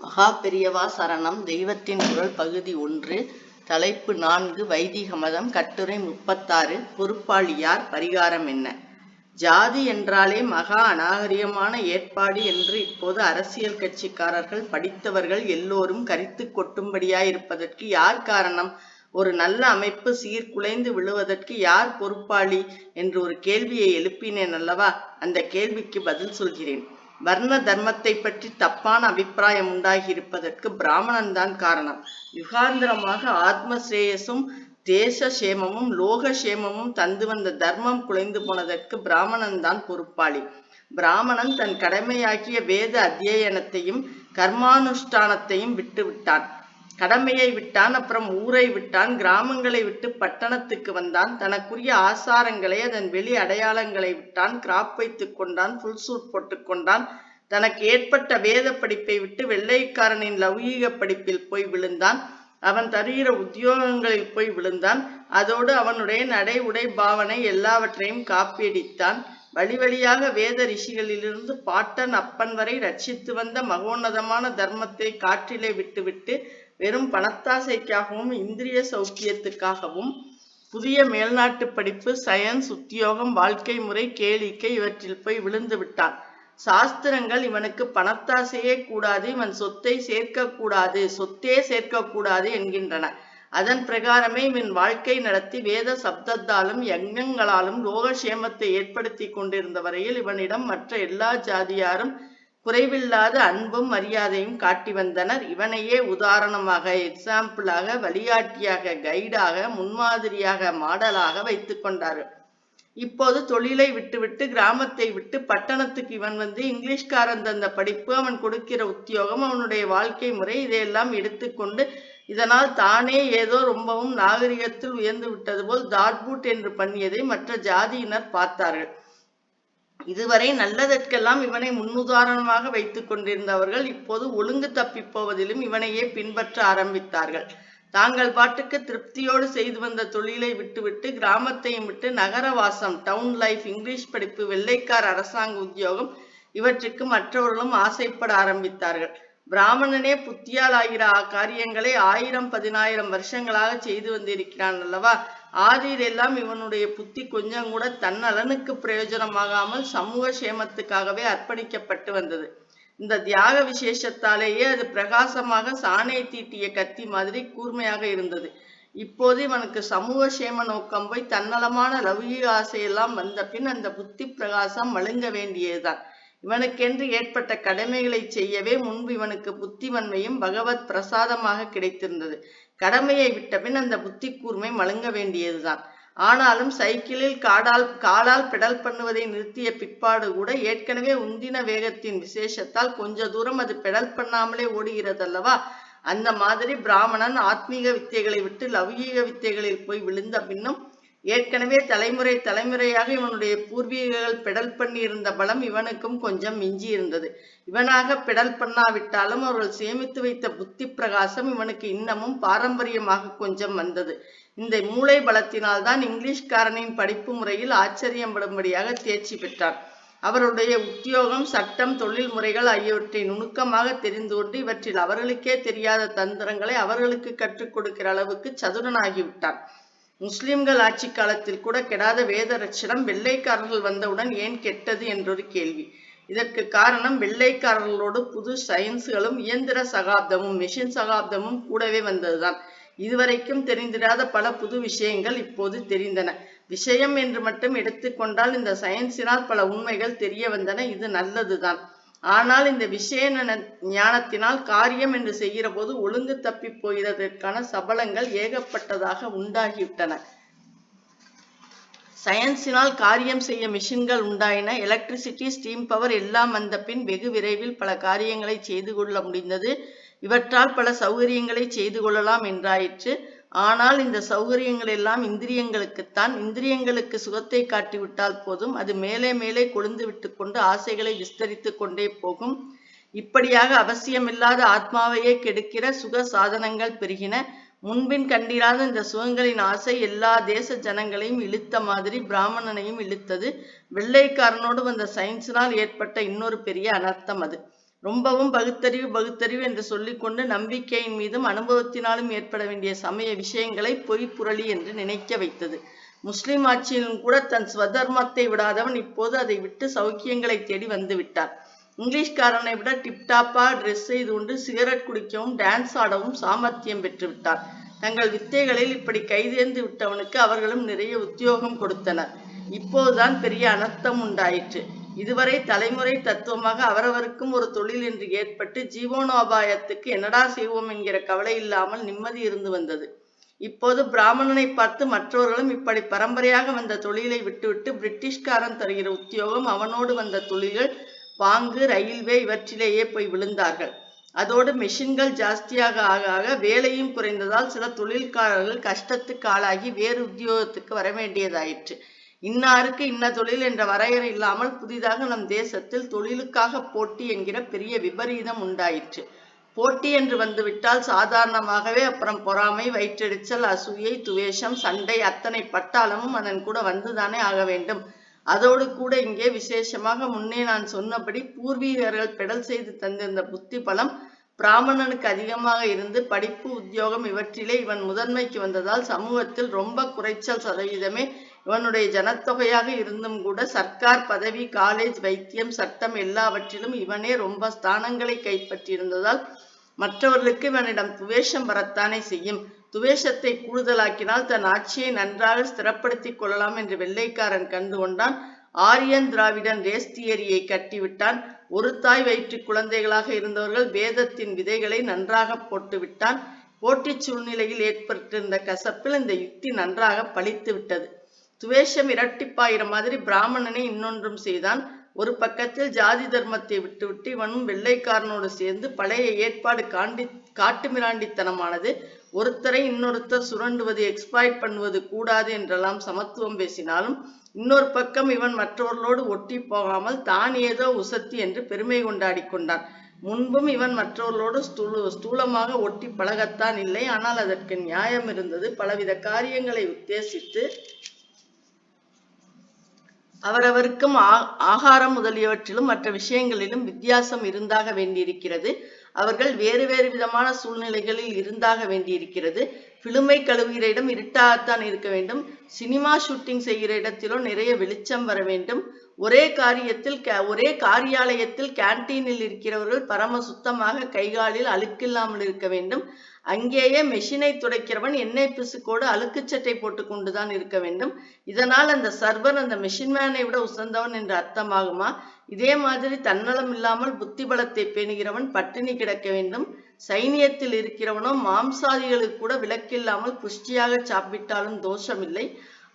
மகா பெரியவா சரணம். தெய்வத்தின் குரல் பகுதி ஒன்று. தலைப்பு நான்கு. வைதிக மதம். கட்டுரை முப்பத்தாறு. பொறுப்பாளியார் பரிகாரம் என்ன? ஜாதி என்றாலே மகா அநாகரிகமான ஏற்பாடு என்று இப்போது அரசியல் கட்சிக்காரர்கள் படித்தவர்கள் எல்லோரும் கரித்து கொட்டும்படியாயிருப்பதற்கு யார் காரணம்? ஒரு நல்ல அமைப்பு சீர்குலைந்து விழுவதற்கு யார் பொறுப்பாளி? என்று ஒரு கேள்வியை எழுப்பினேன் அல்லவா? அந்த கேள்விக்கு பதில் சொல்கிறேன். வர்ண தர்மத்தை பற்றி தப்பான அபிப்பிராயம் உண்டாகி இருப்பதற்கு பிராமணன் தான் காரணம். யுகாந்திரமாக ஆத்ம தேச சேமமும் லோக சேமமும் தந்து வந்த தர்மம் குலைந்து போனதற்கு பிராமணன் தான் பொறுப்பாளி. பிராமணன் தன் கடமையாகிய வேத அத்தியனத்தையும் கர்மானுஷ்டானத்தையும் விட்டு விட்டான் கடமையை விட்டான் அப்புறம் ஊரை விட்டான் கிராமங்களை விட்டு பட்டணத்துக்கு வந்தான். தனக்குரிய ஆசாரங்களை அதன் வெளி அடையாளங்களை விட்டான். கிராப் வைத்துக் கொண்டான் ஃபுல் சூட் போட்டுக் கொண்டான். தனக்கு ஏற்பட்ட வேத படிப்பை விட்டு வெள்ளைக்காரனின் லௌகீக படிப்பில் போய் விழுந்தான். அவன் தருகிற உத்தியோகங்களில் போய் விழுந்தான். அதோடு அவனுடைய நடை உடை பாவனை எல்லாவற்றையும் காப்பியடித்தான். வழி வழியாக வேத ரிஷிகளிலிருந்து பாட்டன் அப்பன் வரை ரட்சித்து வந்த மகோன்னதமான தர்மத்தை காற்றிலே விட்டுவிட்டு வெறும் பணத்தாசைக்காகவும் இந்திரிய சௌக்கியத்துக்காகவும் புதிய மேல்நாட்டு படிப்பு சயன்ஸ் உத்தியோகம் வாழ்க்கை முறை கேளிக்கை இவற்றில் போய் விழுந்து விட்டான். சாஸ்திரங்கள் இவனுக்கு பணத்தாசையே கூடாது இவன் சொத்தை சேர்க்க கூடாது சொத்தே சேர்க்க கூடாது என்கின்றன. அதன் பிரகாரமே இவன் வாழ்க்கை நடத்தி வேத சப்தத்தாலும் யங்கங்களாலும் லோகசேமத்தை ஏற்படுத்தி கொண்டிருந்த வரையில் இவனிடம் மற்ற எல்லா ஜாதியாரும் குறைவில்லாத அன்பும் மரியாதையும் காட்டி வந்தனர். இவனையே உதாரணமாக எக்ஸாம்பிளாக வழிகாட்டியாக கைடாக முன்மாதிரியாக மாடலாக வைத்து கொண்டார்கள். இப்போது தொழிலை விட்டுவிட்டு கிராமத்தை விட்டு பட்டணத்துக்கு இவன் வந்து இங்கிலீஷ்காரன் தந்த படிப்பு அவன் கொடுக்கிற உத்தியோகம் அவனுடைய வாழ்க்கை முறை இதையெல்லாம் எடுத்துக்கொண்டு இதனால் தானே ஏதோ ரொம்பவும் நாகரிகத்தில் உயர்ந்து விட்டது போல் தாட்பூட் என்று பண்ணியதை மற்ற ஜாதியினர் பார்த்தார்கள். இதுவரை நல்லதற்கெல்லாம் இவனை முன்னுதாரணமாக வைத்துக் கொண்டிருந்தவர்கள் இப்போது ஒழுங்கு தப்பி போவதிலும் இவனையே பின்பற்ற ஆரம்பித்தார்கள். தாங்கள் பாட்டுக்கு திருப்தியோடு செய்து வந்த தொழிலை விட்டுவிட்டு கிராமத்தையும் விட்டு நகரவாசம் டவுன் லைஃப் இங்கிலீஷ் படிப்பு வெள்ளைக்கார அரசாங்க உத்தியோகம் இவற்றுக்கு மற்றவர்களும் ஆசைப்பட ஆரம்பித்தார்கள். பிராமணனே புத்தியால் ஆகிற காரியங்களை ஆயிரம் பதினாயிரம் வருஷங்களாக செய்து வந்திருக்கிறான் அல்லவா? ஆதியிலெல்லாம் இவனுடைய புத்தி கொஞ்சம் கூட தன்னலனுக்கு பிரயோஜனமாகாமல் சமூக சேமத்துக்காகவே அர்ப்பணிக்கப்பட்டு வந்தது. இந்த தியாக விசேஷத்தாலேயே அது பிரகாசமாக சாணை தீட்டிய கத்தி மாதிரி கூர்மையாக இருந்தது. இப்போது இவனுக்கு சமூக சேம நோக்கம் போய் தன்னலமான லௌகீக ஆசையெல்லாம் வந்த பின் அந்த புத்தி பிரகாசம் மழுங்க வேண்டியதுதான். இவனுக்கென்று ஏற்பட்ட கடமைகளை செய்யவே முன்பு இவனுக்கு புத்திவன்மையும் பகவத் பிரசாதமாக கிடைத்திருந்தது. கடமையை விட்டபின் அந்த புத்தி கூர்மை மழுங்க வேண்டியதுதான். ஆனாலும் சைக்கிளில் காடால் காலால் பெடல் பண்ணுவதை நிறுத்திய பிற்பாடு கூட ஏற்கனவே உந்தின வேகத்தின் விசேஷத்தால் கொஞ்ச தூரம் அது பெடல் பண்ணாமலே ஓடுகிறதல்லவா? அந்த மாதிரி பிராமணன் ஆத்மீக வித்தைகளை விட்டு லௌகீக வித்தைகளில் போய் விழுந்த பின்னும் ஏற்கனவே தலைமுறை தலைமுறையாக இவனுடைய பூர்வீகர்கள் பெடல் பண்ணி இருந்த பலம் இவனுக்கும் கொஞ்சம் மிஞ்சி இருந்தது. இவனாக பெடல் பண்ணாவிட்டாலும் அவர்கள் சேமித்து வைத்த புத்தி பிரகாசம் இவனுக்கு இன்னமும் பாரம்பரியமாக கொஞ்சம் வந்தது. இந்த மூளை பலத்தினால் தான் இங்கிலீஷ்காரனின் படிப்பு முறையில் ஆச்சரியப்படும்படியாக தேர்ச்சி பெற்றான். அவருடைய உத்தியோகம் சட்டம் தொழில் முறைகள் ஆகியவற்றை நுணுக்கமாக தெரிந்து கொண்டு இவற்றில் அவர்களுக்கே தெரியாத தந்திரங்களை அவர்களுக்கு கற்றுக் கொடுக்கிற அளவுக்கு சதுரனாகிவிட்டான். முஸ்லிம்கள் ஆட்சி காலத்தில் கூட கெடாத வேத ரட்சணம் வெள்ளைக்காரர்கள் வந்தவுடன் ஏன் கெட்டது என்றொரு கேள்வி. இதற்கு காரணம் வெள்ளைக்காரர்களோடு புது சயின்ஸ்களும் இயந்திர சகாப்தமும் மெஷின் சகாப்தமும் கூடவே வந்ததுதான். இதுவரைக்கும் தெரிந்திராத பல புது விஷயங்கள் இப்போது தெரிந்தன. விஷயம் என்று மட்டும் எடுத்துக்கொண்டால் இந்த சயின்ஸினால் பல உண்மைகள் தெரிய வந்தன. இது நல்லதுதான். ஆனால் இந்த விஷய ஞானத்தினால் காரியம் என்று செய்கிற போது ஒழுங்கு தப்பி போகிறதற்கான சபலங்கள் ஏகப்பட்டதாக உண்டாகிவிட்டன. சயின்ஸினால் காரியம் செய்ய மிஷின்கள் உண்டாயின. எலக்ட்ரிசிட்டி ஸ்டீம் பவர் எல்லாம் வந்த பின் வெகு விரைவில் பல காரியங்களை செய்து கொள்ள முடிந்தது. இவற்றால் பல சௌகரியங்களை செய்து கொள்ளலாம் என்றாயிற்று. ஆனால் இந்த சௌகரியங்கள் எல்லாம் இந்திரியங்களுக்குத்தான். இந்திரியங்களுக்கு சுகத்தை காட்டிவிட்டால் போதும். அது மேலே மேலே கொழுந்து விட்டு கொண்டு ஆசைகளை விஸ்தரித்து கொண்டே போகும். இப்படியாக அவசியமில்லாத ஆத்மாவையே கெடுக்கிற சுக சாதனங்கள் பெருகின. முன்பின் கண்டிராத இந்த சுகங்களின் ஆசை எல்லா தேச ஜனங்களையும் இழுத்த மாதிரி பிராமணனையும் இழுத்தது. வெள்ளைக்காரனோடு வந்த சயின்ஸினால் ஏற்பட்ட இன்னொரு பெரிய அனர்த்தம் அது. ரொம்பவும் பகுத்தறிவு பகுத்தறிவு என்று சொல்லிக்கொண்டு நம்பிக்கையின் மீதும் அனுபவத்தினாலும் ஏற்பட வேண்டிய சமய விஷயங்களை பொய் புரளி என்று நினைக்க வைத்தது. முஸ்லிம் ஆட்சியிலும் கூட தன் ஸ்வதர்மத்தை விடாதவன் இப்போது அதை விட்டு சௌக்கியங்களை தேடி வந்து விட்டார். இங்கிலீஷ்காரனை விட டிப்டாப்பா ட்ரெஸ் செய்து கொண்டு சிகரெட் குடிக்கவும் டான்ஸ் ஆடவும் சாமர்த்தியம் பெற்றுவிட்டார் தங்கள் வித்தைகளில் இப்படி கைதேர்ந்து விட்டவனுக்கு அவர்களும் நிறைய உத்தியோகம் கொடுத்தனர். இப்போதுதான் பெரிய அனர்த்தம் உண்டாயிற்று. இதுவரை தலைமுறை தத்துவமாக அவரவருக்கும் ஒரு தொழில் என்று ஏற்பட்டு ஜீவனோபாயத்துக்கு என்னடா செய்வோம் என்கிற கவலை இல்லாமல் நிம்மதி இருந்து வந்தது. இப்போது பிராமணனை பார்த்து மற்றவர்களும் இப்படி பரம்பரையாக வந்த தொழிலை விட்டுவிட்டு பிரிட்டிஷ்காரன் தருகிற உத்தியோகம் அவனோடு வந்த தொழில்கள் பாங்கு ரயில்வே இவற்றிலேயே போய் விழுந்தார்கள். அதோடு மெஷின்கள் ஜாஸ்தியாக ஆக ஆக வேலையும் குறைந்ததால் சில தொழில்காரர்கள் கஷ்டத்துக்கு ஆளாகி வேறு உத்தியோகத்துக்கு வர வேண்டியதாயிற்று. இன்னாருக்கு இன்ன தொழில் என்ற வரையறை இல்லாமல் புதிதாக நம் தேசத்தில் தொழிலுக்காக போட்டி என்கிற பெரிய விபரீதம் உண்டாயிற்று. போட்டி என்று வந்துவிட்டால் சாதாரணமாகவே அப்புறம் பொறாமை வயிற்றெரிச்சல் அசூயை துவேஷம் சண்டை அத்தனை பட்டாளமும் அதன் கூட வந்துதானே ஆக வேண்டும். அதோடு கூட இங்கே விசேஷமாக முன்னே நான் சொன்னபடி பூர்வீகர்கள் பெடல் செய்து தந்திருந்த புத்தி பலம் பிராமணனுக்கு அதிகமாக இருந்து படிப்பு உத்தியோகம் இவற்றிலே இவன் முதன்மைக்கு வந்ததால் சமூகத்தில் ரொம்ப குறைச்சல் சதவீதமே இவனுடைய ஜனத்தொகையாக இருந்தும் கூட சர்க்கார் பதவி காலேஜ் வைத்தியம் சட்டம் எல்லாவற்றிலும் இவனே ரொம்ப ஸ்தானங்களை கைப்பற்றியிருந்ததால் மற்றவர்களுக்கு இவனிடம் துவேஷம் வரத்தானே செய்யும். துவேஷத்தை கூடுதலாக்கினால் தன் ஆட்சியை நன்றாக ஸ்திரப்படுத்திக் கொள்ளலாம் என்று வெள்ளைக்காரன் கண்டு கொண்டான் ஆரியன் திராவிடன் ரேஸ்தியரியை கட்டிவிட்டான். ஒரு தாய் வயிற்று குழந்தைகளாக இருந்தவர்கள் வேதத்தின் விதைகளை நன்றாக போட்டுவிட்டான். போட்டிச் சூழ்நிலையில் ஏற்பட்டிருந்த கசப்பில் இந்த யுக்தி நன்றாக பழித்து விட்டது துவேஷம் இரட்டிப்பாயிர மாதிரி பிராமணனை இன்னொன்றும் செய்தான். ஒரு பக்கத்தில் ஜாதி தர்மத்தை விட்டுவிட்டு இவனும் வெள்ளைக்காரனோடு சேர்ந்து பழைய ஏற்பாடு காண்டி காட்டுமிராண்டித்தனமானது ஒருத்தரை இன்னொருத்தர் சுரண்டுவது எக்ஸ்பாய்ட் பண்ணுவது கூடாது என்றெல்லாம் சமத்துவம் பேசினாலும் இன்னொரு பக்கம் இவன் மற்றவர்களோடு ஒட்டி போகாமல் தான் ஏதோ உசத்தி என்று பெருமை கொண்டாடி கொண்டான். முன்பும் இவன் மற்றவர்களோடு ஸ்தூல ஸ்தூலமாக ஒட்டி பழகத்தான் இல்லை. ஆனால் அதற்கு நியாயம் இருந்தது. பலவித காரியங்களை உத்தேசித்து அவரவருக்கும் ஆ- ஆகாரம் முதலியவற்றிலும் மற்ற விஷயங்களிலும் வித்தியாசம் இருந்தாக வேண்டியிருக்கிறது. அவர்கள் வேறு வேறு விதமான சூழ்நிலைகளில் இருந்தாக வேண்டியிருக்கிறது. பிலுமை கழுவுகிற இடம் இருட்டாகத்தான் இருக்க வேண்டும். சினிமா ஷூட்டிங் செய்கிற இடத்திலும் நிறைய வெளிச்சம் வர வேண்டும். ஒரே காரியத்தில் க- ஒரே காரியாலயத்தில் கேன்டீனில் இருக்கிறவர்கள் பரம சுத்தமாக கைகாலில் அழுக்கில்லாமல் இருக்க வேண்டும். அங்கேயே மெஷினை துடைக்கிறவன் எண்ணெய் பிசுக்கோடு அழுக்கு சட்டை போட்டு கொண்டுதான் இருக்க வேண்டும். இதனால் அந்த சர்வர் அந்த மெஷின் மேனை விட உசந்தவன் என்று அர்த்தமாகுமா? இதே மாதிரி தன்னலம் இல்லாமல் புத்தி பலத்தை பேணுகிறவன் பட்டினி கிடக்க வேண்டும். சைனியத்தில் இருக்கிறவனோ மாம்சாதிகளுக்கு கூட விலக்கில்லாமல் புஷ்டியாக சாப்பிட்டாலும் தோஷமில்லை.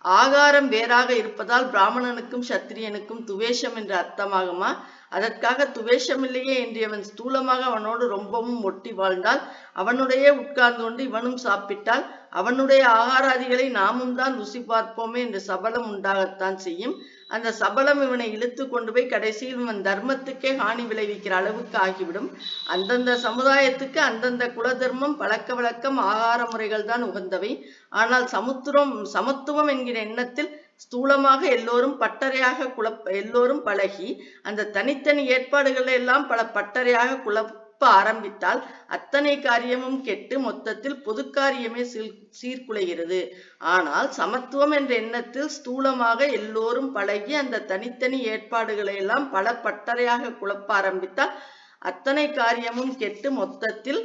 ஆகாரம் வேறாக இருப்பதால் பிராமணனுக்கும் சத்திரியனுக்கும் துவேஷம் என்று அர்த்தமாகுமா? அதற்காக துவேஷமில்லையே என்று அவன் ஸ்தூலமாக அவனோடு ரொம்பவும் ஒட்டி வாழ்ந்தால் அவனுடைய உட்கார்ந்து கொண்டு இவனும் சாப்பிட்டால் அவனுடைய ஆகாராதிகளை நாமும் தான் ருசி பார்ப்போமே என்று சபலம் உண்டாகத்தான் செய்யும். அந்த சபலம் இவனை இழுத்து கொண்டு போய் கடைசியில் இவன் தர்மத்துக்கே ஹானி விளைவிக்கிற அளவுக்கு ஆகிவிடும். அந்தந்த சமுதாயத்துக்கு அந்தந்த குலதர்மம் பழக்க வழக்கம் ஆகார முறைகள் தான் உகந்தவை. ஆனால் சமுத்திரம் சமத்துவம் என்கிற எண்ணத்தில் ஸ்தூலமாக எல்லோரும் பட்டறையாக குழப்ப எல்லோரும் பழகி அந்த தனித்தனி ஏற்பாடுகளை எல்லாம் பல பட்டறையாக குழப்ப ஆரம்பித்தால் அத்தனை காரியமும் கெட்டு மொத்தத்தில் பொது காரியமே சீர் சீர்குலைகிறது. ஆனால் சமத்துவம் என்ற எண்ணத்தில் ஸ்தூலமாக எல்லோரும் பழகி அந்த தனித்தனி ஏற்பாடுகளை எல்லாம் பல பட்டறையாக குழப்ப ஆரம்பித்தால் அத்தனை காரியமும் கெட்டு மொத்தத்தில்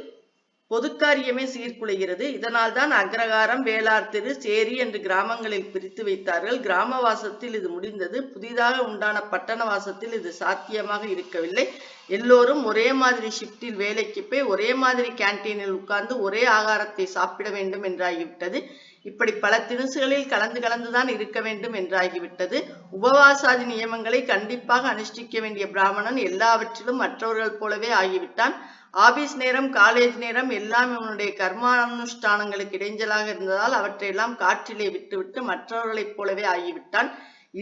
பொதுக்காரியமே சீர்குலைகிறது. இதனால் தான் அக்ரகாரம் வேளார் திரு சேரி என்று கிராமங்களில் பிரித்து வைத்தார்கள். கிராமவாசத்தில் இது முடிந்தது. புதிதாக உண்டான பட்டணவாசத்தில் இது சாத்தியமாக இருக்கவில்லை. எல்லோரும் ஒரே மாதிரி ஷிப்டில் வேலைக்கு போய் ஒரே மாதிரி கேன்டீனில் உட்கார்ந்து ஒரே ஆகாரத்தை சாப்பிட வேண்டும் என்றாகிவிட்டது. இப்படி பல திணுசுகளில் கலந்து கலந்துதான் இருக்க வேண்டும் என்றாகிவிட்டது. உபவாசாதி நியமங்களை கண்டிப்பாக அனுஷ்டிக்க வேண்டிய பிராமணன் எல்லாவற்றிலும் மற்றவர்கள் போலவே ஆகிவிட்டான். ஆபீஸ் நேரம் காலேஜ் நேரம் எல்லாம் இவனுடைய கர்மானுஷ்டானங்களுக்கு இடைஞ்சலாக இருந்ததால் அவற்றையெல்லாம் காற்றிலே விட்டுவிட்டு மற்றவர்களைப் போலவே ஆகிவிட்டான்.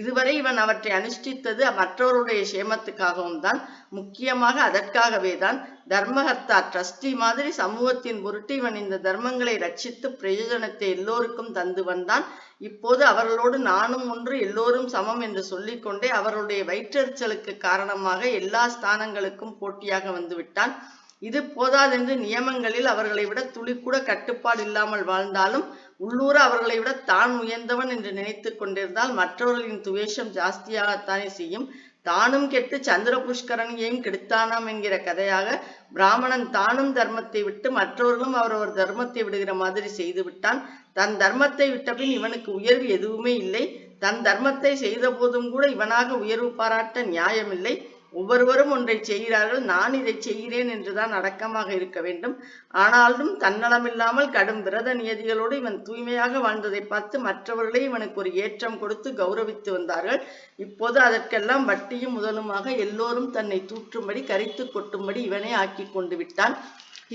இதுவரை இவன் அவற்றை அனுஷ்டித்தது மற்றவருடைய சேமத்துக்காகவும் தான் முக்கியமாக அதற்காகவே தான். தர்மகர்த்தா ட்ரஸ்டி மாதிரி சமூகத்தின் பொருட்டு இவன் இந்த தர்மங்களை ரட்சித்து பிரயோஜனத்தை எல்லோருக்கும் தந்து வந்தான். இப்போது அவர்களோடு நானும் ஒன்று எல்லோரும் சமம் என்று சொல்லிக்கொண்டே அவர்களுடைய வயிற்றெரிச்சலுக்கு காரணமாக எல்லா ஸ்தானங்களுக்கும் போட்டியாக வந்து விட்டான். இது போதாதென்று நியமங்களில் அவர்களை விட துளி கூட கட்டுப்பாடு இல்லாமல் வாழ்ந்தாலும் உள்ளூர அவர்களை விட தான் உயர்ந்தவன் என்று நினைத்து கொண்டிருந்தால் மற்றவர்களின் துவேஷம் ஜாஸ்தியாகத்தானே செய்யும். தானும் கெட்டு சந்திர புஷ்கரணியையும் கெடுத்தானாம் என்கிற கதையாக பிராமணன் தானும் தர்மத்தை விட்டு மற்றவர்களும் அவரவர் தர்மத்தை விடுகிற மாதிரி செய்து விட்டான். தன் தர்மத்தை விட்டபின் இவனுக்கு உயர்வு எதுவுமே இல்லை. தன் தர்மத்தை செய்த போதும் கூட இவனாக உயர்வு பாராட்ட நியாயமில்லை. ஒவ்வொருவரும் ஒன்றை செய்கிறார்கள். நான் இதை செய்கிறேன் என்றுதான் அடக்கமாக இருக்க வேண்டும். ஆனாலும் தன்னலமில்லாமல் கடும் விரத நியதிகளோடு இவன் தூய்மையாக வாழ்ந்ததை பார்த்து மற்றவர்களே இவனுக்கு ஒரு ஏற்றம் கொடுத்து கௌரவித்து வந்தார்கள். இப்போது அதற்கெல்லாம் வட்டியும் முதலுமாக எல்லோரும் தன்னை தூற்றும்படி கரித்து கொட்டும்படி இவனே ஆக்கி கொண்டு விட்டான்.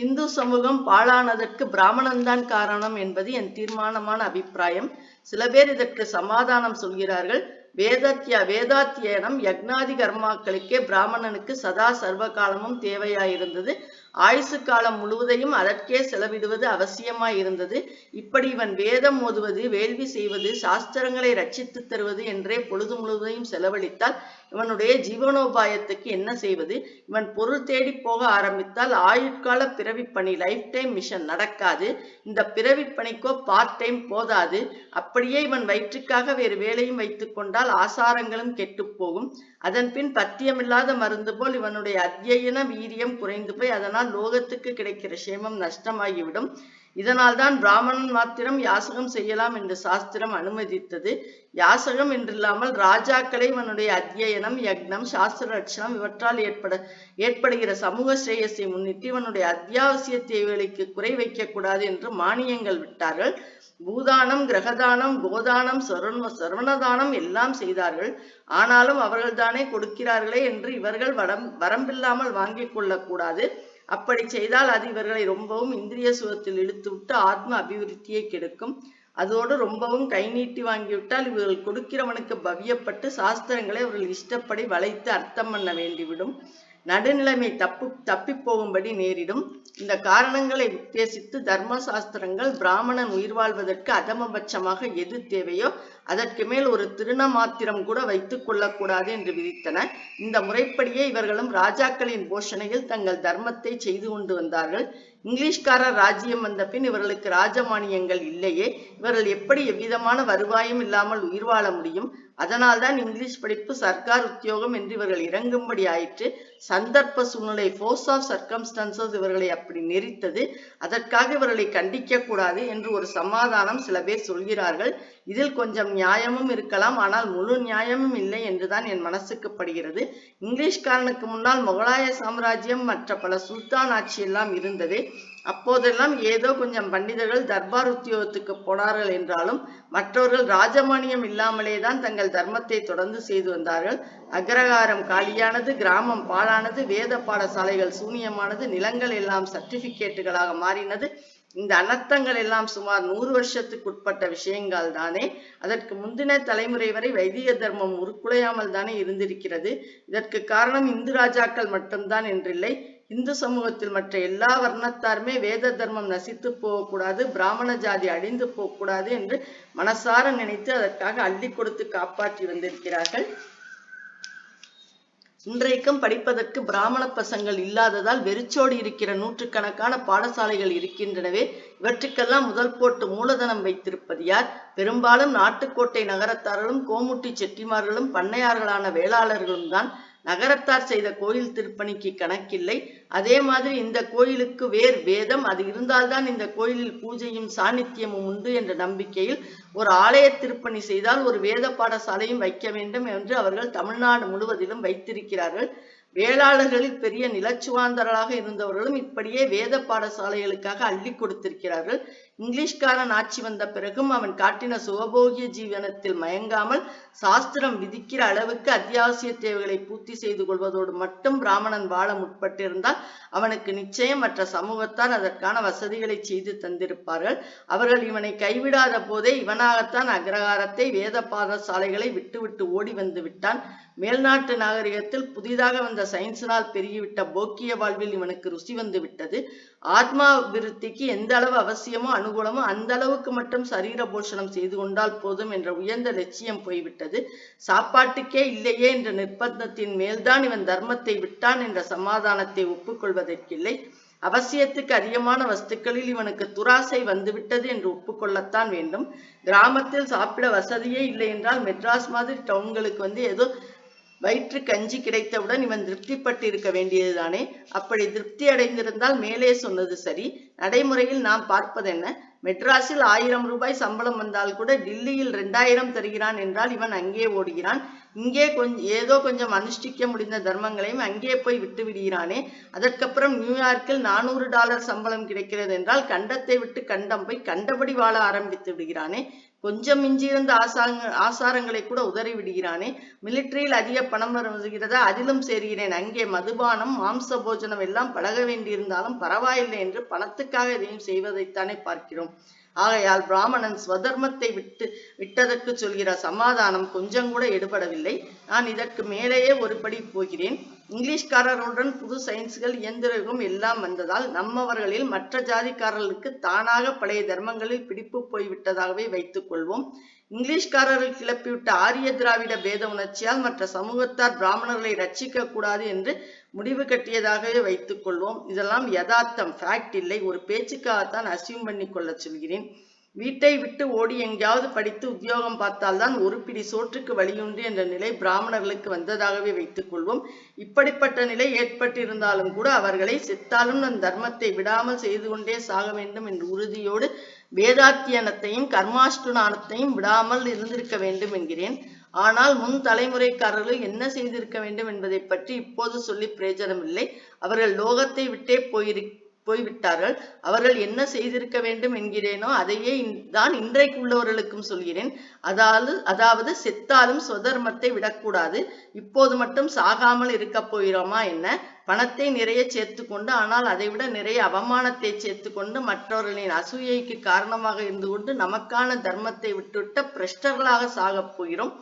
இந்து சமூகம் பாழானதற்கு பிராமணன்தான் காரணம் என்பது என் தீர்மானமான அபிப்பிராயம். சில பேர் இதற்கு சமாதானம் சொல்கிறார்கள். வேதத்யா வேதாத்தியனம் யக்னாதி கர்மாக்களுக்கே பிராமணனுக்கு சதா சர்வ காலமும் தேவையாயிருந்தது. ஆயுசு காலம் முழுவதையும் அதற்கே செலவிடுவது அவசியமாயிருந்தது. இப்படி இவன் வேதம் ஓதுவது வேள்வி செய்வது சாஸ்திரங்களை ரட்சித்து தருவது என்றே பொழுது முழுவதையும் செலவழித்தால் இவனுடைய ஜீவனோபாயத்துக்கு என்ன செய்வது? இவன் பொருள் தேடி போக ஆரம்பித்தால் ஆயுட்கால பிறவி பணி லைஃப் டைம் மிஷன் நடக்காது. இந்த பிறவி பணிக்கோ பார்ட் டைம் போதாது. அப்படியே இவன் வயிற்றுக்காக வேறு வேலையும் வைத்துக் கொண்டால் ஆசாரங்களும் கெட்டுப் போகும். அதன் பின் பத்தியமில்லாத மருந்து போல் இவனுடைய அத்தியன வீரியம் குறைந்து போய் அதனால் லோகத்துக்கு கிடைக்கிற சேமம் நஷ்டமாகிவிடும். இதனால் தான் பிராமணன் மாத்திரம் யாசகம் செய்யலாம் என்று சாஸ்திரம் அனுமதித்தது. யாசகம் என்றில்லாமல் ராஜாக்களை இவனுடைய அத்தியனம் யக்னம் சாஸ்திர ரட்சணம் இவற்றால் ஏற்பட ஏற்படுகிற சமூக ஸ்ரேயஸை முன்னிட்டு இவனுடைய அத்தியாவசிய தேவைகளுக்கு குறை வைக்கக்கூடாது என்று மானியங்கள் விட்டார்கள். பூதானம் கிரகதானம் கோதானம் சர்வ சர்வணதானம் எல்லாம் செய்தார்கள். ஆனாலும் அவர்கள்தானே கொடுக்கிறார்களே என்று இவர்கள் வடம் வரம்பில்லாமல் வாங்கிக் கொள்ளக்கூடாது. அப்படி செய்தால் அது இவர்களை ரொம்பவும் இந்திரிய சுகத்தில் இழுத்துவிட்டு ஆத்ம அபிவிருத்தியை கெடுக்கும். அதோடு ரொம்பவும் கை நீட்டி வாங்கிவிட்டால் இவர்கள் கொடுக்கிறவனுக்கு பவியப்பட்டு சாஸ்திரங்களை அவர்கள் இஷ்டப்படி வளைத்து அர்த்தம் பண்ண வேண்டிவிடும். நடுநிலைமை தப்பு தப்பி போகும்படி நேரிடும். இந்த காரணங்களை உத்தேசித்து தர்ம சாஸ்திரங்கள் பிராமணன் உயிர் வாழ்வதற்கு அதமபட்சமாக எது தேவையோ அதற்கு மேல் ஒரு திருண மாத்திரம் கூட வைத்துக் கொள்ளக்கூடாது என்று விதித்தன. இந்த முறைப்படியே இவர்களும் ராஜாக்களின் போஷணையில் தங்கள் தர்மத்தை செய்து கொண்டு வந்தார்கள். இங்கிலீஷ்காரர் ராஜ்யம் வந்த பின் இவர்களுக்கு ராஜமானியங்கள் இல்லையே. இவர்கள் எப்படி எவ்விதமான வருவாயும் இல்லாமல் உயிர் வாழ முடியும்? அதனால்தான் இங்கிலீஷ் படிப்பு சர்க்கார் உத்தியோகம் என்று இவர்கள் இறங்கும்படி ஆயிற்று. சந்தர்ப்ப சூழ்நிலை ஃபோர்ஸ் ஆஃப் சர்க்கம்ஸ்டன்சஸ் இவர்களை அப்படி நெறித்தது அதற்காக இவர்களை கண்டிக்க கூடாது என்று ஒரு சமாதானம் சில பேர் சொல்கிறார்கள். இதில் கொஞ்சம் நியாயமும் இருக்கலாம் ஆனால் முழு நியாயமும் இல்லை என்றுதான் என் மனசுக்கு படுகிறது. இங்கிலீஷ்காரனுக்கு முன்னால் முகலாய சாம்ராஜ்யம் மற்ற பல சுல்தான் ஆட்சி எல்லாம் இருந்தது. அப்போதெல்லாம் ஏதோ கொஞ்சம் பண்டிதர்கள் தர்பார் உத்தியோகத்துக்கு போனார்கள் என்றாலும் மற்றவர்கள் ராஜமானியம் இல்லாமலே தான் தங்கள் தர்மத்தை தொடர்ந்து செய்து வந்தார்கள். அக்ரகாரம் காலியானது கிராமம் பாழானது வேத பாடசாலைகள் சூனியமானது நிலங்கள் எல்லாம் சர்டிபிகேட்டுகளாக மாறினது. இந்த அனர்த்தங்கள் எல்லாம் சுமார் நூறு வருஷத்துக்கு உட்பட்ட விஷயங்கள் தானே. அதற்கு முந்தின தலைமுறை வரை வைதிக தர்மம் உருக்குலையாமல் தானே இருந்திருக்கிறது. இதற்கு காரணம் இந்து ராஜாக்கள் மட்டும்தான் என்றில்லை. இந்து சமூகத்தில் மற்ற எல்லா வர்ணத்தாருமே வேத தர்மம் நசித்து போகக்கூடாது பிராமண ஜாதி அழிந்து போகக்கூடாது என்று மனசார நினைத்து அதற்காக அள்ளி கொடுத்து காப்பாற்றி வந்திருக்கிறார்கள். இன்றைக்கும் படிப்பதற்கு பிராமண பசங்கள் இல்லாததால் வெறிச்சோடி இருக்கிற நூற்றுக்கணக்கான பாடசாலைகள் இருக்கின்றனவே இவற்றுக்கெல்லாம் முதல் போட்டு மூலதனம் வைத்திருப்பது யார்? பெரும்பாலும் நாட்டுக்கோட்டை நகரத்தார்களும் கோமுட்டி செட்டிமார்களும் பண்ணையார்களான வேளாளர்களும் தான் நகரத்தார் செய்த கோயில் திருப்பணிக்கு கணக்கில்லை. அதே மாதிரி இந்த கோயிலுக்கு வேர் வேதம் அது இருந்தால்தான் இந்த கோயிலில் பூஜையும் சாநித்தியமும் உண்டு என்ற நம்பிக்கையில் ஒரு ஆலய திருப்பணி செய்தால் ஒரு வேத பாடசாலையும் வைக்க வேண்டும் என்று அவர்கள் தமிழ்நாடு முழுவதிலும் வைத்திருக்கிறார்கள். வேளாளர்களில் பெரிய நிலச்சுவாந்தர்களாக இருந்தவர்களும் இப்படியே வேத பாடசாலைகளுக்காக அள்ளி கொடுத்திருக்கிறார்கள். இங்கிலீஷ்காரன் ஆட்சி வந்த பிறகும் அவன் காட்டின சுகபோகிய ஜீவனத்தில் மயங்காமல் சாஸ்திரம் விதிக்கிற அளவுக்கு அத்தியாவசிய தேவைகளை பூர்த்தி செய்து கொள்வதோடு மட்டும் பிராமணன் வாழ முற்பட்டிருந்தால் அவனுக்கு நிச்சயம் மற்ற சமூகத்தார் அதற்கான வசதிகளை செய்து தந்திருப்பார்கள். அவர்கள் இவனை கைவிடாத போதே இவனாகத்தான் அக்ரகாரத்தை வேத பாடசாலைகளை விட்டுவிட்டு ஓடி வந்து விட்டான். மேல்நாட்டு நாகரிகத்தில் புதிதாக வந்த சயின்ஸினால் பெருகிவிட்ட போக்கிய வாழ்வில் இவனுக்கு ருசி வந்து விட்டது. ஆத்மா விருத்திக்கு எந்த அளவு அவசியமோ அனுகூலமோ அந்த அளவுக்கு மட்டும் சரீர போஷணம் செய்து கொண்டால் போதும் என்ற உயர்ந்த லட்சியம் போய்விட்டது. சாப்பாட்டுக்கே இல்லையே என்ற நிர்பந்தத்தின் மேல்தான் இவன் தர்மத்தை விட்டான் என்ற சமாதானத்தை ஒப்புக்கொள்வதற்கில்லை. அவசியத்துக்கு அதிகமான வஸ்துக்களில் இவனுக்கு துராசை வந்துவிட்டது என்று ஒப்புக்கொள்ளத்தான் வேண்டும். கிராமத்தில் சாப்பிட வசதியே இல்லை என்றால் மெட்ராஸ் மாதிரி டவுன்களுக்கு வந்து ஏதோ வயிற்று கஞ்சி கிடைத்தவுடன் இவன் திருப்திப்பட்டு இருக்க வேண்டியதுதானே? அப்படி திருப்தி அடைந்திருந்தால் மேலே சொன்னது சரி. நடைமுறையில் நாம் பார்ப்பதென்ன மெட்ராஸில் ஆயிரம் ரூபாய் சம்பளம் வந்தால் கூட டில்லியில் ரெண்டாயிரம் தருகிறான் என்றால் இவன் அங்கே ஓடுகிறான். இங்கே கொஞ்சம் ஏதோ கொஞ்சம் அனுஷ்டிக்க முடிந்த தர்மங்களையும் அங்கே போய் விட்டு விடுகிறானே அதற்கப்புறம் நியூயார்க்கில் நானூறு டாலர் சம்பளம் கிடைக்கிறது என்றால் கண்டத்தை விட்டு கண்டம் போய் கண்டபடி வாழ ஆரம்பித்து விடுகிறானே. கொஞ்சம் மிஞ்சியிருந்த ஆசாங்க ஆசாரங்களை கூட உதறி விடுகிறானே மிலிட்டரியில் அதிக பணம் வருகிறதா? அதிலும் சேர்கிறேன். அங்கே மதுபானம் மாம்ச போஜனம் எல்லாம் பழக வேண்டியிருந்தாலும் பரவாயில்லை என்று பணத்துக்காக இதையும் செய்வதைத்தானே பார்க்கிறோம். ஆகையால் பிராமணன் ஸ்வதர்மத்தை விட்டு விட்டதற்கு சொல்கிற சமாதானம் கொஞ்சம் கூட எடுபடவில்லை. நான் இதற்கு மேலேயே ஒருபடி போகிறேன். இங்கிலீஷ்காரர்களுடன் புது சயின்ஸ்கள் இயந்திரங்களும் எல்லாம் வந்ததால் நம்மவர்களில் மற்ற ஜாதிக்காரர்களுக்கு தானாக பழைய தர்மங்களில் பிடிப்பு போய்விட்டதாகவே வைத்துக் கொள்வோம். இங்கிலீஷ்காரர்கள் கிளப்பிவிட்ட ஆரிய திராவிட பேத உணர்ச்சியால் மற்ற சமூகத்தார் பிராமணர்களை ரட்சிக்க கூடாது என்று முடிவு கட்டியதாகவே வைத்துக் கொள்வோம். இதெல்லாம் யதார்த்தம் ஃபேக்ட் இல்லை. ஒரு பேச்சுக்காகத்தான் அசியூம் பண்ணி கொள்ள சொல்கிறேன். வீட்டை விட்டு ஓடி எங்கேயாவது படித்து உத்தியோகம் பார்த்தால்தான் ஒரு பிடி சோற்றுக்கு வழியுண்டு என்ற நிலை பிராமணர்களுக்கு வந்ததாகவே வைத்துக் கொள்வோம். இப்படிப்பட்ட நிலை ஏற்பட்டிருந்தாலும் கூட அவர்களை செத்தாலும் நம் தர்மத்தை விடாமல் செய்து கொண்டே சாக வேண்டும் என்ற உறுதியோடு வேதாத்தியனத்தையும் கர்மாஷ்டுநானத்தையும் விடாமல் இருந்திருக்க வேண்டும் என்கிறேன். ஆனால் முன் தலைமுறைக்காரர்கள் என்ன செய்திருக்க வேண்டும் என்பதை பற்றி இப்போது சொல்லி பிரயோஜனம் இல்லை அவர்கள் லோகத்தை விட்டே போயிருக்க போய்விட்டார்கள். அவர்கள் என்ன செய்திருக்க வேண்டும் என்கிறேனோ அதையே தான் இன்றைக்கு உள்ளவர்களுக்கும் சொல்கிறேன். அதாவது அதாவது செத்தாலும் சுதர்மத்தை விடக்கூடாது. இப்போது மட்டும் சாகாமல் இருக்க போகிறோமா என்ன? பணத்தை நிறைய சேர்த்து கொண்டு ஆனால் அதைவிட நிறைய அவமானத்தை சேர்த்து கொண்டு மற்றவர்களின் அசூயைக்கு காரணமாக இருந்து கொண்டு நமக்கான தர்மத்தை விட்டுவிட்ட பிரஷ்டர்களாக சாகப் போகிறோம்.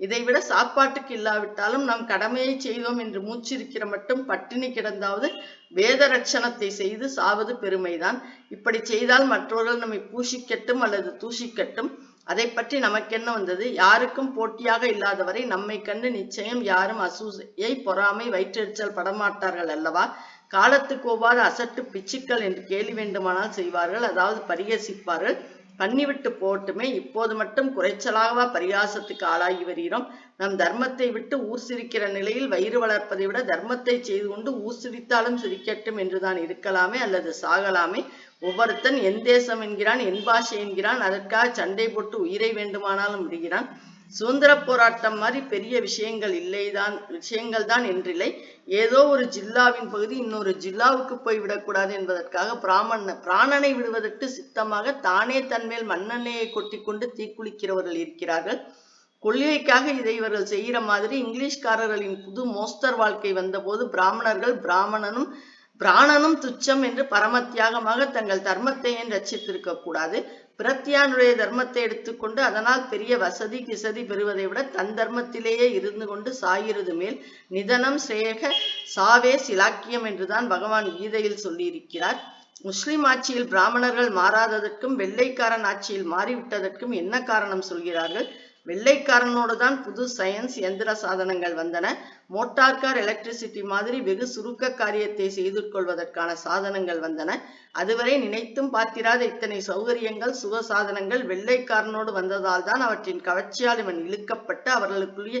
இதைவிட சாப்பாட்டுக்கு இல்லாவிட்டாலும் நாம் கடமையை செய்தோம் என்று மூச்சிருக்கிற மட்டும் பட்டினி கிடந்தாவது வேத ரட்சணத்தை செய்து சாவது பெருமைதான். இப்படி செய்தால் மற்றவர்கள் நம்மை பூஷிக்கட்டும் அல்லது தூஷிக்கட்டும் அதை பற்றி நமக்கென்ன வந்தது? யாருக்கும் போட்டியாக இல்லாதவரை நம்மை கண்டு நிச்சயம் யாரும் அசூசையை பொறாமை வயிற்றெரிச்சல் படமாட்டார்கள் அல்லவா? காலத்துக்கு ஒவ்வாத அசட்டு பிச்சுக்கள் என்று கேள்வி வேண்டுமானால் செய்வார்கள் அதாவது பரிகசிப்பார்கள். பண்ணிவிட்டு போட்டுமே இப்போது மட்டும் குறைச்சலாகவா பரிகாசத்துக்கு ஆளாகி வருகிறோம். நம் தர்மத்தை விட்டு ஊர் சிரிக்கிற நிலையில் வயிறு வளர்ப்பதை விட தர்மத்தை செய்து கொண்டு ஊர் சிரித்தாலும் சிரிக்கட்டும் என்றுதான் இருக்கலாமே அல்லது சாகலாமே. ஒவ்வொருத்தன் என் தேசம் என்கிறான் என் பாஷை என்கிறான் அதற்காக சண்டை போட்டு உயிரை வேண்டுமானாலும் விடுகிறான். சுதந்திர போராட்டம் மாதிரி பெரிய விஷயங்கள் இல்லைதான் விஷயங்கள் தான் என்றில்லை. ஏதோ ஒரு ஜில்லாவின் பகுதி இன்னொரு ஜில்லாவுக்கு போய் விடக்கூடாது என்பதற்காக பிராமண பிராணனை விடுவதற்கு சித்தமாக தானே தன்மேல் மண்ணெண்ணெயை கொட்டி கொண்டு தீக்குளிக்கிறவர்கள் இருக்கிறார்கள். கொள்கைக்காக இதை இவர்கள் செய்கிற மாதிரி இங்கிலீஷ்காரர்களின் புது மோஸ்தர் வாழ்க்கை வந்தபோது பிராமணர்கள் பிராமணனும் பிராணனும் துச்சம் என்று பரமத்தியாகமாக தங்கள் தர்மத்தையும் ஏன் ரட்சித்திருக்க கூடாது பிரத்தியானுடைய தர்மத்தை எடுத்துக்கொண்டு அதனால் பெரிய வசதி கிசதி பெறுவதை விட தன் தர்மத்திலேயே இருந்து கொண்டு சாகிறது மேல் நிதனம் சேக சாவே சிலாக்கியம் என்றுதான் பகவான் கீதையில் சொல்லியிருக்கிறார். முஸ்லிம் ஆட்சியில் பிராமணர்கள் மாறாததற்கும் வெள்ளைக்காரன் ஆட்சியில் மாறிவிட்டதற்கும் என்ன காரணம் சொல்கிறார்கள்? வெள்ளைக்காரனோடு தான் புது சயின்ஸ் எந்திர சாதனங்கள் வந்தன. மோட்டார் கார் எலக்ட்ரிசிட்டி மாதிரி வெகு சுருக்க காரியத்தை செய்து கொள்வதற்கான சாதனங்கள் வந்தன. அதுவரை நினைத்தும் பார்த்திராத இத்தனை சௌகரியங்கள் சுக சாதனங்கள் வெள்ளைக்காரனோடு வந்ததால் தான் அவற்றின் கவர்ச்சியால் இவன் இழுக்கப்பட்டு அவர்களுக்குரிய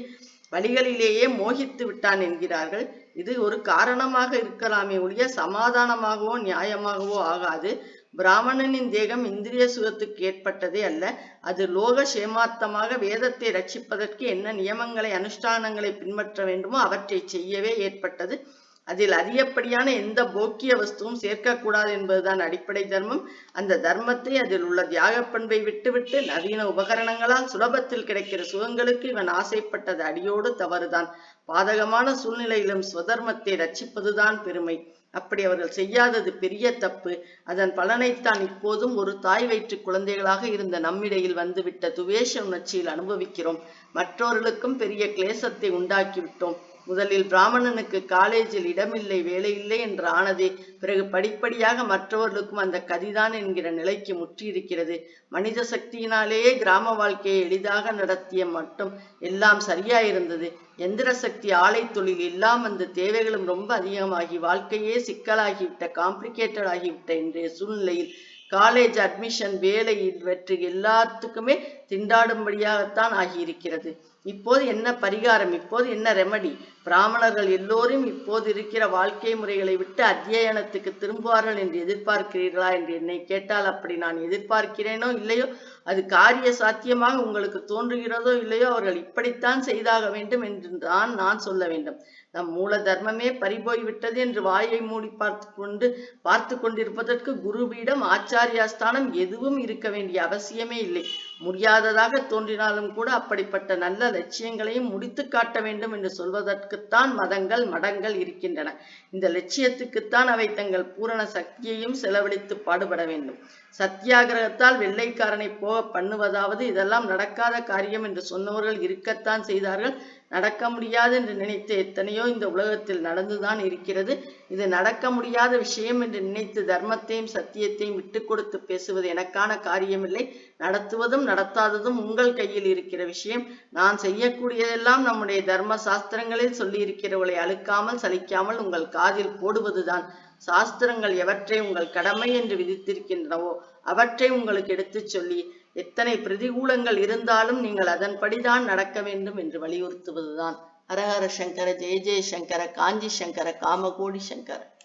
வழிகளிலேயே மோகித்து விட்டான் என்கிறார்கள். இது ஒரு காரணமாக இருக்கலாமே ஒழிய சமாதானமாகவோ நியாயமாகவோ ஆகாது. பிராமணனின் தேகம் இந்திரிய சுகத்துக்கு ஏற்பட்டதே அல்ல. அது லோக சேமார்த்தமாக வேதத்தை ரட்சிப்பதற்கு என்ன நியமங்களை அனுஷ்டானங்களை பின்பற்ற வேண்டுமோ அவற்றை செய்யவே ஏற்பட்டது. அதில் அதிகப்படியான எந்த போக்கிய வஸ்துவும் சேர்க்கக்கூடாது என்பதுதான் அடிப்படை தர்மம். அந்த தர்மத்தை அதில் உள்ள தியாகப் பண்பை விட்டுவிட்டு நவீன உபகரணங்களால் சுலபத்தில் கிடைக்கிற சுகங்களுக்கு இவன் ஆசைப்பட்டது அடியோடு தவறுதான். பாதகமான சூழ்நிலையிலும் சுதர்மத்தை ரட்சிப்பதுதான் பெருமை. அப்படி அவர்கள் செய்யாதது பெரிய தப்பு. அதன் பலனைத்தான் இப்போதும் ஒரு தாய் வயிற்று குழந்தைகளாக இருந்த நம்மிடையில் வந்துவிட்ட துவேஷ உணர்ச்சியில் அனுபவிக்கிறோம். மற்றவர்களுக்கும் பெரிய கிளேசத்தை உண்டாக்கிவிட்டோம். முதலில் பிராமணனுக்கு காலேஜில் இடமில்லை வேலையில்லை என்று ஆனதே. பிறகு படிப்படியாக மற்றவர்களுக்கும் அந்த கதிதான் என்கிற நிலைக்கு முற்றியிருக்கிறது. மனித சக்தியினாலேயே கிராம வாழ்க்கையை எளிதாக நடத்திய மட்டும் எல்லாம் சரியாயிருந்தது. எந்திர சக்தி ஆலை தொழில் எல்லாம் அந்த தேவைகளும் ரொம்ப அதிகமாகி வாழ்க்கையே சிக்கலாகிவிட்ட காம்ப்ளிகேட்டட் ஆகிவிட்ட இன்றைய சூழ்நிலையில் காலேஜ் அட்மிஷன் வேலை இவற்று எல்லாத்துக்குமே திண்டாடும்படியாகத்தான் ஆகியிருக்கிறது. இப்போது என்ன பரிகாரம்? இப்போது என்ன ரெமடி பிராமணர்கள் எல்லோரும் இப்போது இருக்கிற வாழ்க்கை முறைகளை விட்டு அத்தியனத்துக்கு திரும்புவார்கள் என்று எதிர்பார்க்கிறீர்களா என்று என்னை கேட்டால் அப்படி நான் எதிர்பார்க்கிறேனோ இல்லையோ? அது காரிய சாத்தியமாக உங்களுக்கு தோன்றுகிறதோ இல்லையோ? அவர்கள் இப்படித்தான் செய்தாக வேண்டும் என்று தான் நான் சொல்ல வேண்டும். நம் மூல தர்மமே பறிபோய் விட்டது என்று வாயை மூடி பார்த்து கொண்டு பார்த்து கொண்டிருப்பதற்கு குருபீடம் ஆச்சாரியாஸ்தானம் எதுவும் இருக்க வேண்டிய அவசியமே இல்லை. முடியாததாக தோன்றினாலும் கூட அப்படிப்பட்ட நல்ல லட்சியங்களையும் முடித்து காட்ட வேண்டும் என்று சொல்வதற்குத்தான் மதங்கள் மடங்கள் இருக்கின்றன. இந்த லட்சியத்துக்குத்தான் அவை தங்கள் பூரண சக்தியையும் செலவழித்து பாடுபட வேண்டும். சத்தியாகிரகத்தால் வெள்ளைக்காரனை போக பண்ணுவதாவது இதெல்லாம் நடக்காத காரியம் என்று சொன்னவர்கள் இருக்கத்தான் செய்தார்கள். நடக்க முடியாது என்று நினைத்த எத்தனையோ இந்த உலகத்தில் நடந்துதான் இருக்கிறது. இது நடக்க முடியாத விஷயம் என்று நினைத்து தர்மத்தையும் சத்தியத்தையும் விட்டு கொடுத்து பேசுவது எனக்கான காரியமில்லை. நடத்துவதும் நடத்தாததும் உங்கள் கையில் இருக்கிற விஷயம். நான் செய்யக்கூடியதெல்லாம் நம்முடைய தர்ம சாஸ்திரங்களில் சொல்லி இருக்கிறவளை அழுக்காமல் சலிக்காமல் உங்கள் காதில் போடுவதுதான். சாஸ்திரங்கள் எவற்றை உங்கள் கடமை என்று விதித்திருக்கின்றனவோ அவற்றை உங்களுக்கு எடுத்துச் சொல்லி எத்தனை பிரதிகூலங்கள் இருந்தாலும் நீங்கள் அதன்படிதான் நடக்க வேண்டும் என்று வலியுறுத்துவதுதான். ஹரஹர சங்கர ஜெய ஜெய சங்கர காஞ்சி சங்கர காமகோடி சங்கர.